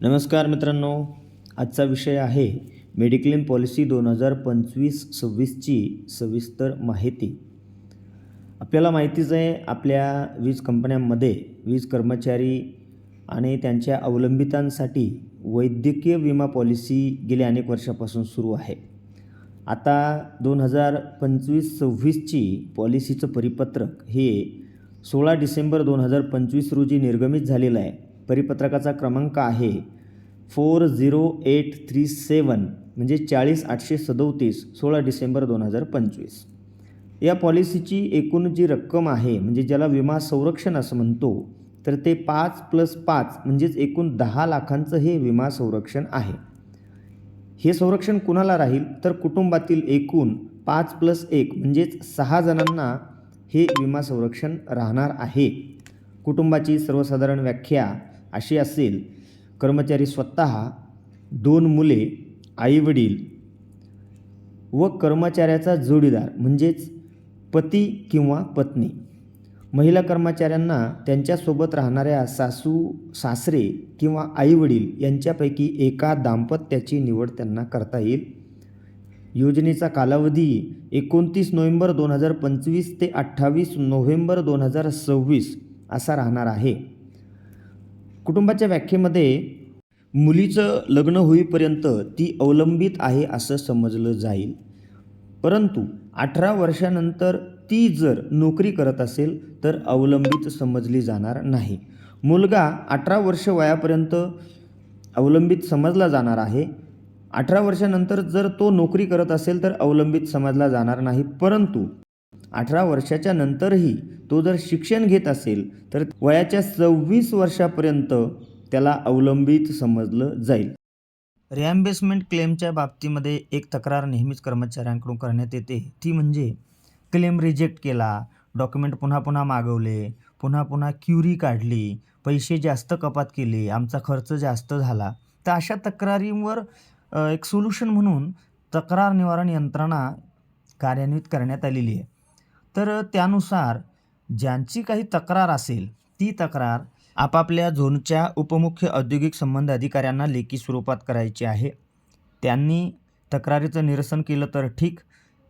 नमस्कार मित्रांनो आजचा विषय आहे मेडिक्लेम पॉलिसी दोन हजार पंचवीस सव्वीसची सविस्तर माहिती. आपल्याला माहितीच आहे आपल्या वीज कंपन्यांमध्ये वीज कर्मचारी आणि त्यांच्या अवलंबितांसाठी वैद्यकीय विमा पॉलिसी गेल्या अनेक वर्षापासून सुरू आहे. आता दोन हजार पंचवीस सव्वीसची पॉलिसीचं परिपत्रक हे सोळा डिसेंबर दोन हजार पंचवीस रोजी निर्गमित झालेलं आहे. परिपत्रकाचा क्रमांक आहे four zero eight three seven म्हणजे चाळीस आठशे सदोतीस सोळा डिसेंबर दोन हजार पंचवीस. या पॉलिसीची एकूण जी रक्कम आहे म्हणजे ज्याला विमा संरक्षण असं म्हणतो तर ते पाच प्लस पाच म्हणजेच एकूण दहा लाखांचं हे विमा संरक्षण आहे. हे संरक्षण कुणाला राहील? तर कुटुंबातील एकूण पाच प्लस एक म्हणजेच सहा जणांना हे विमा संरक्षण राहणार आहे. कुटुंबाची सर्वसाधारण व्याख्या अशी असेल कर्मचारी स्वतः दोन मुले आईवडील व कर्मचाऱ्याचा जोडीदार म्हणजेच पती किंवा पत्नी. महिला कर्मचाऱ्यांना त्यांच्यासोबत राहणाऱ्या सासू सासरे किंवा आईवडील यांच्यापैकी एका दाम्पत्याची निवड त्यांना करता येईल. योजनेचा कालावधी एकोणतीस नोव्हेंबर दोन हजार पंचवीस ते अठ्ठावीस नोव्हेंबर दोन हजार सव्वीस असा राहणार आहे. कुटुंबाच्या व्याख्येमध्ये मुलीचं लग्न होईपर्यंत ती अवलंबित आहे असं समजलं जाईल. परंतु अठरा वर्षानंतर ती जर नोकरी करत असेल तर अवलंबित समजली जाणार नाही. मुलगा अठरा वर्ष वयापर्यंत अवलंबित समजला जाणार आहे. अठरा वर्षानंतर जर तो नोकरी करत असेल तर अवलंबित समजला जाणार नाही. परंतु अठरा वर्षाच्या नंतरही तो जर शिक्षण घेत असेल तर वयाच्या सव्वीस वर्षापर्यंत त्याला अवलंबित समजलं जाईल. रिॲम्बेसमेंट क्लेमच्या बाबतीमध्ये एक तक्रार नेहमीच कर्मचाऱ्यांकडून करण्यात येते. ती म्हणजे क्लेम रिजेक्ट केला डॉक्युमेंट पुन्हा पुन्हा मागवले पुन्हा पुन्हा क्युरी काढली पैसे जास्त कपात केले आमचा खर्च जास्त झाला. तर अशा तक्रारींवर एक सोल्युशन म्हणून तक्रार निवारण यंत्रणा कार्यान्वित करण्यात आलेली आहे. तर त्यानुसार ज्यांची काही तक्रार असेल ती तक्रार आपापल्या झोनच्या उपमुख्य औद्योगिक संबंध अधिकाऱ्यांना लेखी स्वरूपात करायची आहे. त्यांनी तक्रारीचं निरसन केलं तर ठीक.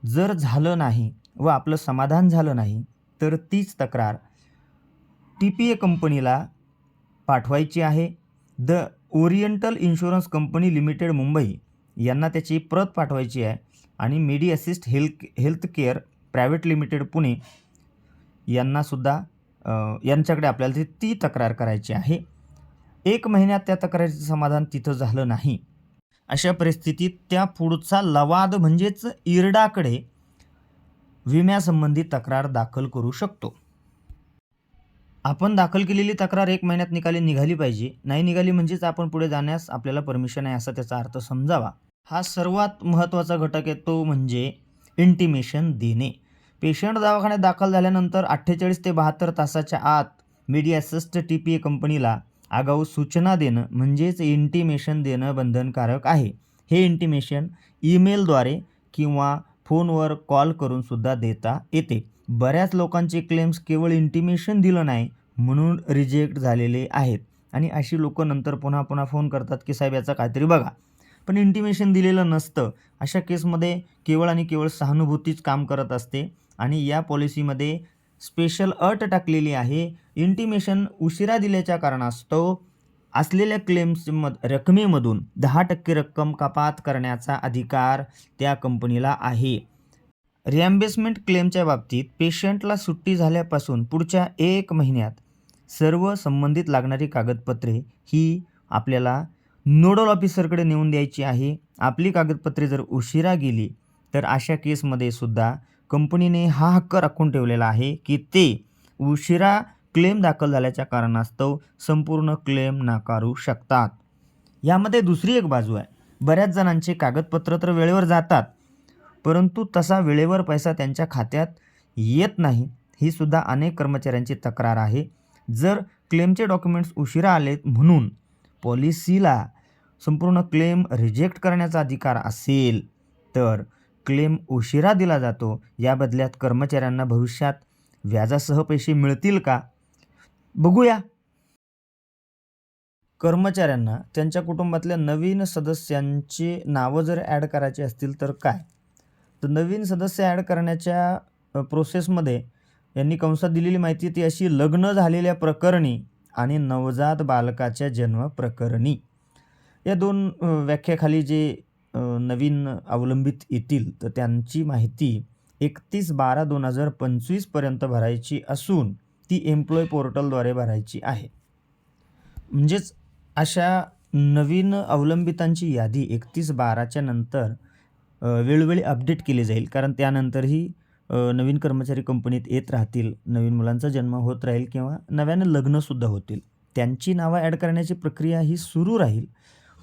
जर झालं नाही व आपलं समाधान झालं नाही तर तीच तक्रार टी पी ए कंपनीला पाठवायची आहे. The oriental insurance company limited Mumbai यांना त्याची प्रत पाठवायची आहे आणि Medi Assist health health care private limited Pune यांनासुद्धा यांच्याकडे आपल्याला ती ती तक्रार करायची आहे. एक महिन्यात त्या तक्रारीचं समाधान तिथं झालं नाही. अशा परिस्थितीत त्या पुढचा लवाद म्हणजेच इरडाकडे विम्यासंबंधी तक्रार दाखल करू शकतो. आपण दाखल केलेली तक्रार एक महिन्यात निकाली निघाली पाहिजे. नाही निघाली म्हणजेच आपण पुढे जाण्यास आपल्याला परमिशन आहे असा त्याचा अर्थ समजावा. हा सर्वात महत्त्वाचा घटक आहे तो म्हणजे इंटिमेशन देणे. पेशंट दवाखान्यात दाखल झाल्यानंतर अठ्ठेचाळीस ते बहात्तर तासाच्या आत media assist T P A कंपनीला आगाऊ सूचना देणं म्हणजेच इंटिमेशन देणं बंधनकारक आहे. हे इंटिमेशन ईमेलद्वारे किंवा फोनवर कॉल करून सुद्धा देता येते. बऱ्याच लोकांचे क्लेम्स केवळ इंटिमेशन दिलं नाही म्हणून रिजेक्ट झालेले आहेत. आणि अशी लोक नंतर पुन्हा पुन्हा फोन करतात की साहेब याचा काहीतरी बघा. पण इंटिमेशन दिलेलं नसतं. अशा केसमध्ये केवळ आणि केवळ सहानुभूतीच काम करत असते. आणि या पॉलिसीमध्ये स्पेशल अट टाकलेली आहे. इंटिमेशन उशिरा दिल्याच्या कारणास्तव असलेल्या क्लेम्स रकमेमधून दहा टक्के रक्कम कपात करण्याचा अधिकार त्या कंपनीला आहे. रिॲम्बेसमेंट क्लेमच्या बाबतीत पेशंटला सुट्टी झाल्यापासून पुढच्या एक महिन्यात सर्व संबंधित लागणारी कागदपत्रे ही आपल्याला नोडल ऑफिसरकडे नेऊन द्यायची आहे. आपली कागदपत्रे जर उशिरा गेली तर अशा केसमध्ये सुद्धा कंपनीने हा हक्क राखून ठेवलेला आहे की ते उशिरा क्लेम दाखल झाल्याच्या कारणास्तव संपूर्ण क्लेम नाकारू शकतात. यामध्ये दुसरी एक बाजू आहे. बऱ्याच जणांचे कागदपत्र तर वेळेवर जातात परंतु तसा वेळेवर पैसा त्यांच्या खात्यात येत नाही ही सुद्धा अनेक कर्मचाऱ्यांची तक्रार आहे. जर क्लेमचे डॉक्युमेंट्स उशिरा आलेत म्हणून पॉलिसीला संपूर्ण क्लेम रिजेक्ट करण्याचा अधिकार असेल तर क्लेम उशिरा दिला जातो? या बदल्यात कर्मचाऱ्यांना भविष्यात व्याजासह पैसे मिळतील का? बघूया. कर्मचाऱ्यांना त्यांच्या कुटुंबातल्या नवीन सदस्यांची नावं जर ॲड करायची असतील तर काय? तर नवीन सदस्य ॲड करण्याच्या प्रोसेसमध्ये यांनी कंसात दिलेली माहिती ती अशी लग्न झालेल्या प्रकरणी आणि नवजात बालकाच्या जन्म प्रकरणी. या दोन व्याख्याखाली जे नवीन अवलंबित येतील तर त्यांची माहिती एकतीस बारा दोन हजार पंचवीसपर्यंत भरायची असून ती एम्प्लॉय पोर्टलद्वारे भरायची आहे. म्हणजेच अशा नवीन अवलंबितांची यादी एकतीस बाराच्या नंतर वेळोवेळी अपडेट केली जाईल. कारण त्यानंतरही नवीन कर्मचारी कंपनीत येत राहतील नवीन मुलांचा जन्म होत राहील किंवा नव्यानं लग्नसुद्धा होतील. त्यांची नावं ॲड करण्याची प्रक्रिया ही सुरू राहील.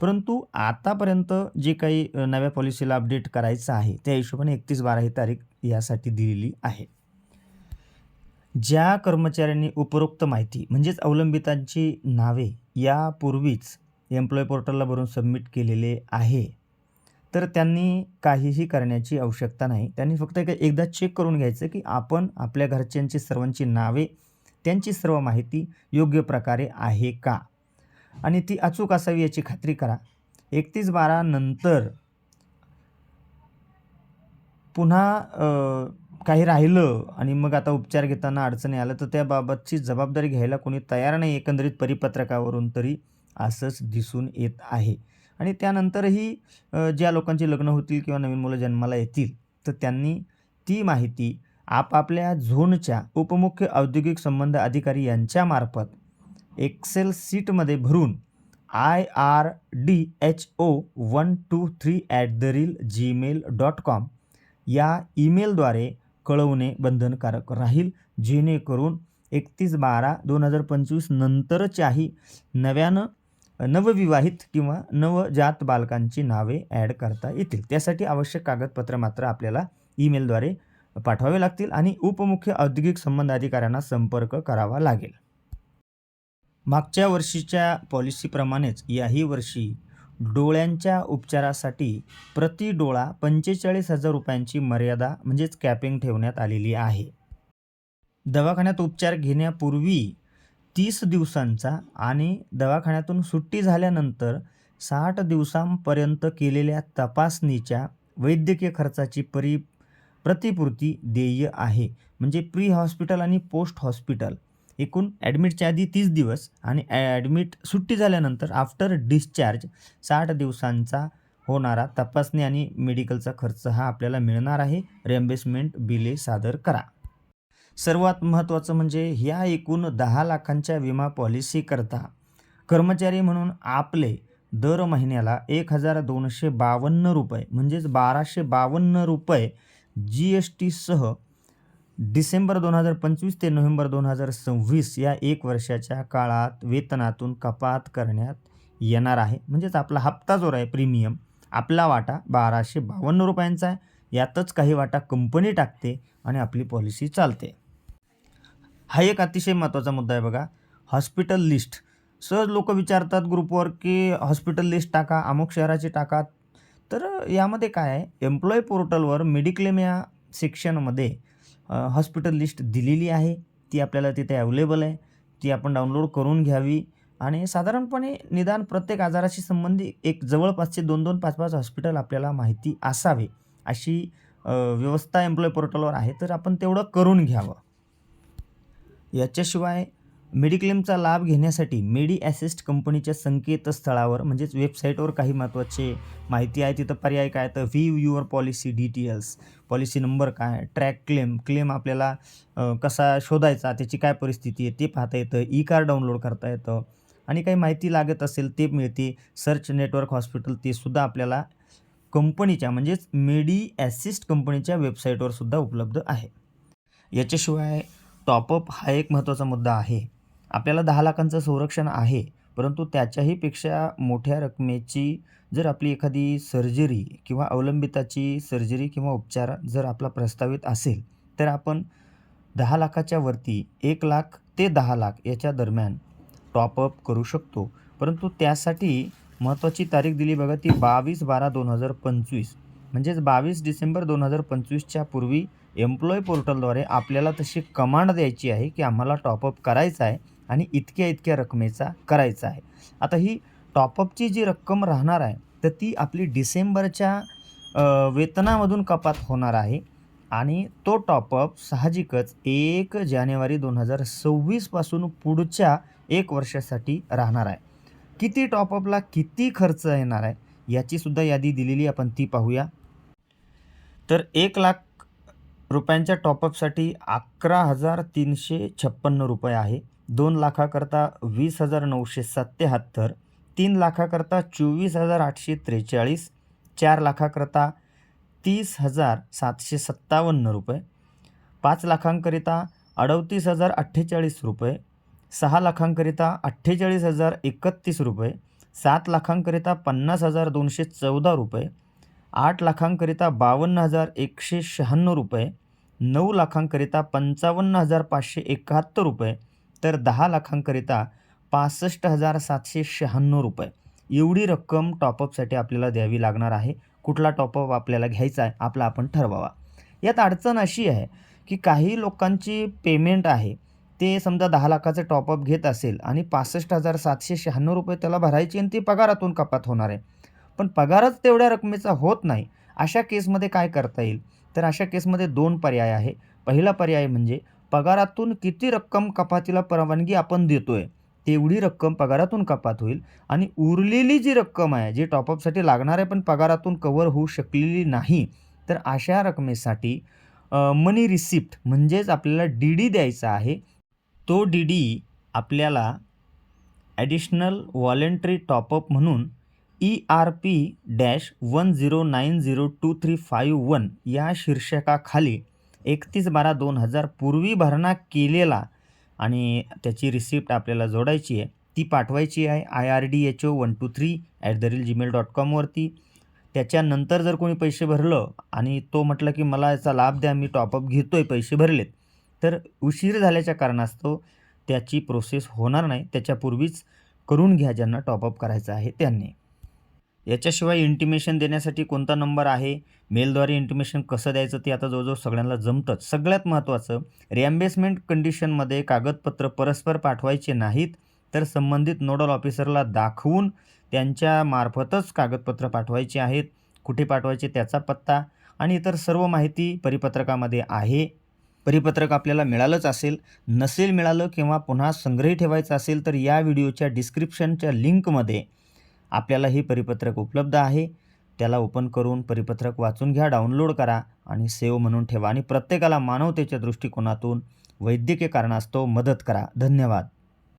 परंतु आतापर्यंत जे काही नव्या पॉलिसीला अपडेट करायचं आहे त्या हिशोबाने एकतीस बारा ही तारीख यासाठी दिलेली आहे. ज्या कर्मचाऱ्यांनी उपरोक्त माहिती म्हणजेच अवलंबितांची नावे यापूर्वीच एम्प्लॉय पोर्टलला भरून सबमिट केलेले आहे तर त्यांनी काहीही करण्याची आवश्यकता नाही. त्यांनी फक्त एकदा चेक करून घ्यायचं की आपण आपल्या घरच्यांची सर्वांची नावे त्यांची सर्व माहिती योग्य प्रकारे आहे का? आणि ती अचूक असावी याची खात्री करा. एकतीस बारा नंतर पुन्हा काही राहिलं आणि मग आता उपचार घेताना अडचणी आलं तर त्याबाबतची जबाबदारी घ्यायला कोणी तयार नाही एकंदरीत परिपत्रकावरून तरी असंच दिसून येत आहे. आणि त्यानंतरही ज्या लोकांची लग्न होतील किंवा नवीन मुलं जन्माला येतील तर त्यांनी ती माहिती आपापल्या झोनच्या उपमुख्य औद्योगिक संबंध अधिकारी यांच्यामार्फत एक्सेल सीटमध्ये भरून I R D H O one two three at the rate Gmail dot com या ईमेलद्वारे कळवणे बंधनकारक राहील जेणेकरून एकतीस बारा दोन हजार पंचवीस नंतरच्याही नव्यानं नवविवाहित किंवा नवजात बालकांची नावे ॲड करता येतील. त्यासाठी आवश्यक कागदपत्र मात्र आपल्याला ईमेलद्वारे पाठवावे लागतील आणि उपमुख्य औद्योगिक संबंध अधिकाऱ्यांना संपर्क करावा लागेल. मागच्या वर्षीच्या पॉलिसीप्रमाणेच याही वर्षी डोळ्यांच्या उपचारासाठी प्रति डोळा पंचेचाळीस हजार रुपयांची मर्यादा म्हणजेच कॅपिंग ठेवण्यात आलेली आहे. दवाखान्यात उपचार घेण्यापूर्वी तीस दिवसांचा आणि दवाखान्यातून सुट्टी झाल्यानंतर साठ दिवसांपर्यंत केलेल्या तपासणीच्या वैद्यकीय खर्चाची परी प्रतिपूर्ती देय आहे. म्हणजे प्री हॉस्पिटल आणि पोस्ट हॉस्पिटल एकूण ॲडमिटच्या आधी तीस दिवस आणि ॲडमिट सुट्टी झाल्यानंतर आफ्टर डिस्चार्ज साठ दिवसांचा होणारा तपासणी आणि मेडिकलचा खर्च हा आपल्याला मिळणार आहे. रेम्बेसमेंट बिले सादर करा. सर्वात महत्त्वाचं म्हणजे ह्या एकूण दहा लाखांच्या विमा पॉलिसीकरता कर्मचारी म्हणून आपले दर महिन्याला एक हजार दोनशे बावन्न रुपये म्हणजेच बाराशे बावन्न रुपये जी एस टीसह डिसेंबर दोन हजार पंचवीस ते नोव्हेंबर दोन हजार सव्वीस या एक वर्षाच्या काळात वेतनातून कपात करण्यात येणार आहे. म्हणजेच आपला हप्ता जो आहे प्रीमियम आपला वाटा बाराशे बावन्न रुपयांचा आहे. यातच काही वाटा कंपनी टाकते आणि आपली पॉलिसी चालते. हा एक अतिशय महत्त्वाचा मुद्दा आहे बघा. हॉस्पिटल लिस्ट सहज लोक विचारतात ग्रुपवर की हॉस्पिटल लिस्ट टाका अमुक शहराची टाका. तर यामध्ये काय आहे? एम्प्लॉय पोर्टलवर मेडिक्लेम या सेक्शनमध्ये हॉस्पिटल लिस्ट दिलेली आहे. ती आपल्याला तिथे अवेलेबल आहे. ती आपण डाउनलोड करून घ्यावी. आणि साधारणपणे निदान प्रत्येक आजाराशी संबंधी एक जवळपासचे दोन दोन पाच पाच हॉस्पिटल आपल्याला माहिती असावे. अशी व्यवस्था एम्प्लॉय पोर्टलवर आहे. तर आपण तेवढं करून घ्यावं. याच्याशिवाय मेडिक्लेमचा लाभ घेण्यासाठी मेडी ॲसिस्ट कंपनीच्या संकेतस्थळावर म्हणजेच वेबसाईटवर काही महत्त्वाचे माहिती आहे तिथं पर्याय काय तर view your policy details. Policy number काय? Track claim. क्लेम आपल्याला कसा शोधायचा? त्याची काय परिस्थिती आहे? ते पाहता येतं. ई कार डाउनलोड करता येतं. आणि काही माहिती लागत असेल ते मिळते. सर्च नेटवर्क हॉस्पिटल ते सुद्धा आपल्याला कंपनीच्या म्हणजेच मेडी ॲसिस्ट कंपनीच्या वेबसाईटवर सुद्धा उपलब्ध आहे. याच्याशिवाय टॉपअप हा एक महत्त्वाचा मुद्दा आहे. आपल्याला दहा लाखांचं संरक्षण आहे परंतु त्याच्याहीपेक्षा मोठ्या रकमेची जर आपली एखादी सर्जरी किंवा अवलंबिताची सर्जरी किंवा उपचार जर आपला प्रस्तावित असेल तर आपण दहा लाखाच्या वरती एक लाख ते दहा लाख याच्या दरम्यान टॉपअप करू शकतो. परंतु त्यासाठी महत्त्वाची तारीख दिली बघा ती बावीस बारा दोन हजार पंचवीस. म्हणजेच बावीस डिसेंबर दोन हजार पंचवीसच्या पूर्वी एम्प्लॉय पोर्टलद्वारे आपल्याला तशी कमांड द्यायची आहे की आम्हाला टॉपअप करायचा आहे. आणि इतक्या इतक्या रकमेचा करायचा आहे. आता ही टॉपअपची जी रक्कम राहणार आहे तर ती आपली डिसेंबरच्या वेतनामधून कपात होणार आहे. आणि तो टॉपअप साहजिकच एक जानेवारी दोन हजार सव्वीसपासून पुढच्या एक वर्षासाठी राहणार आहे. किती टॉपअपला किती खर्च येणार आहे याचीसुद्धा यादी दिलेली आपण ती पाहूया. तर एक लाख रुपयांच्या टॉपअपसाठी अकरा हजार तीनशे छप्पन्न रुपये आहे. दोन लाखाकरता वीस हजार नऊशे सत्याहत्तर तीन लाखाकरता चोवीस हजार आठशे त्रेचाळीस चार लाखाकरता तीस हजार सातशे सत्तावन्न रुपये पाच लाखांकरिता अडतीस हजार अठ्ठेचाळीस रुपये सहा लाखांकरिता अठ्ठेचाळीस हजार एकतीस रुपये सात लाखांकरिता पन्नास हजार दोनशे चौदा रुपये आठ लाखांकरिता बावन्न हजार एकशे शहाण्णव रुपये नऊ लाखांकरिता पंचावन्न हजार पाचशे एकाहत्तर रुपये तर दहा लाखांकरिता पासष्ट हजार सातशे शहाण्णव रुपये. एवढी रक्कम टॉपअपसाठी आपल्याला द्यावी लागणार आहे. कुठला टॉपअप आपल्याला घ्यायचा आहे आपला आपण ठरवावा. यात अडचण अशी आहे की काही लोकांची पेमेंट आहे ते समजा दहा लाखाचं टॉपअप घेत असेल आणि पासष्ट हजार सातशे शहाण्णव रुपये त्याला भरायची आणि ती पगारातून कपात होणार आहे. पण पगारच तेवढ्या रकमेचा होत नाही. अशा केसमध्ये काय करता येईल? तर अशा केसमध्ये दोन पर्याय आहे. पहिला पर्याय म्हणजे पगारातून किती रक्कम कपातीला परवानगी आपण देतोय तेवढी रक्कम पगारातून कपात होईल आणि उरलेली जी रक्कम आहे जी टॉपअपसाठी लागणार आहे पण पगारातून कव्हर होऊ शकलेली नाही तर अशा रकमेसाठी मनी रिसिप्ट म्हणजेच आपल्याला डी डी द्यायचा आहे. तो डी डी आपल्याला ॲडिशनल वॉलेंटरी टॉपअप म्हणून E R P dash one zero nine zero two three five one या शीर्षकाखाली एकतीस बारा दोन हजार पूर्वी भरणा केलेला आणि त्याची रिसिप्ट आपल्याला जोडायची आहे ती पाठवायची आहे I R D H O one two three at the rate Gmail dot कॉमवरती त्याच्यानंतर जर कोणी पैसे भरलं आणि तो म्हटलं की मला याचा लाभ द्या मी टॉपअप घेतो आहे पैसे भरलेत तर उशीर झाल्याच्या कारणास्तव त्याची प्रोसेस होणार नाही. त्याच्यापूर्वीच करून घ्या ज्यांना टॉपअप करायचं आहे त्यांनी. याच्याशिवाय इंटिमेशन देण्यासाठी कोणता नंबर आहे? मेलद्वारे इंटिमेशन कसं द्यायचं? ते आता जवळजवळ सगळ्यांना जमतंच. सगळ्यात महत्त्वाचं रिॲम्बेसमेंट कंडिशनमध्ये कागदपत्र परस्पर पाठवायचे नाहीत तर संबंधित नोडल ऑफिसरला दाखवून त्यांच्या मार्फतच कागदपत्र पाठवायचे आहेत. कुठे पाठवायचे त्याचा पत्ता आणि इतर सर्व माहिती परिपत्रकामध्ये आहे. परिपत्रक आपल्याला मिळालंच असेल. नसेल मिळालं किंवा पुन्हा संग्रही ठेवायचं असेल तर या व्हिडिओच्या डिस्क्रिप्शनच्या लिंकमध्ये आपल्याला हे परिपत्रक उपलब्ध आहे. त्याला ओपन करून परिपत्रक वाचून घ्या डाउनलोड करा आणि सेव्ह म्हणून ठेवा. आणि प्रत्येकाला मानवतेच्या दृष्टिकोनातून वैद्यकीय कारणास्तव मदत करा. धन्यवाद.